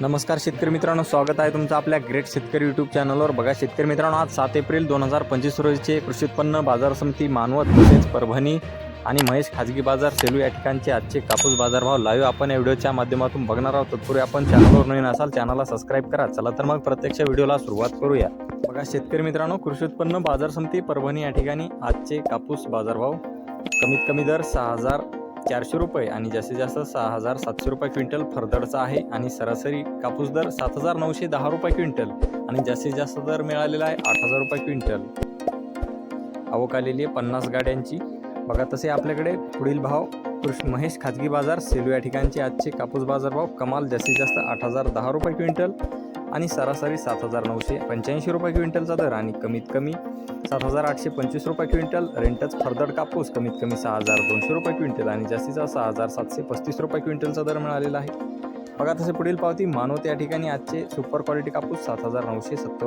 नमस्कार शेतकरी मित्रांनो स्वागत आहे तुमचं आपल्या ग्रेट शेतकरी यूट्यूब चॅनलवर बघा शेतकरी मित्रांनो आज सात एप्रिल दोन हजार पंचवीस रोजीचे कृषी उत्पन्न बाजार समिती मानवत तसेच परभणी आणि महेश खाजगी बाजार सेलू या ठिकाणचे आजचे कापूस बाजारभाव लाईव्ह आपण या व्हिडिओच्या माध्यमातून बघणार आहोत. तत्पूर्वी आपण चॅनलवर नवीन असाल चॅनलला सबस्क्राईब करा. चला तर मग प्रत्यक्ष व्हिडिओला सुरुवात करूया. बघा शेतकरी मित्रांनो कृषी उत्पन्न बाजार समिती परभणी या ठिकाणी आजचे कापूस बाजारभाव कमीत कमी दर सहा हजार चारशे रुपये आणि जास्तीत जास्त सहा हजार सातशे रुपये क्विंटल फरदडचा आहे आणि सरासरी कापूस दर सात हजार नऊशे दहा रुपये क्विंटल आणि जास्तीत जास्त दर मिळालेला आहे आठ हजार रुपये क्विंटल. आवक आलेली आहे पन्नास गाड्यांची. बघा तसे आपल्याकडे पुढील भाव कृष्ण महेश खाजगी बाजार सेलू या ठिकाणचे आजचे कापूस बाजार भाव कमाल जास्तीत जास्त आठ हजार दहा रुपये क्विंटल. आणि सरासरी सात हजार नऊशे पंच्याऐंशी रुपये क्विंटलचा दर आणि कमीत कमी सात हजार आठशे पंचवीस रुपये क्विंटल. रेंटच फरदड कापूस कमीत कमी सहा हजार दोनशे रुपये क्विंटल आणि जास्तीचा सहा हजार सातशे पस्तीस रुपये क्विंटलचा दर मिळालेला आहे. बघा तसे पुढील पावती मानव त्या ठिकाणी. आजचे सुपर क्वालिटी कापूस सात हजार नऊशे सत्तर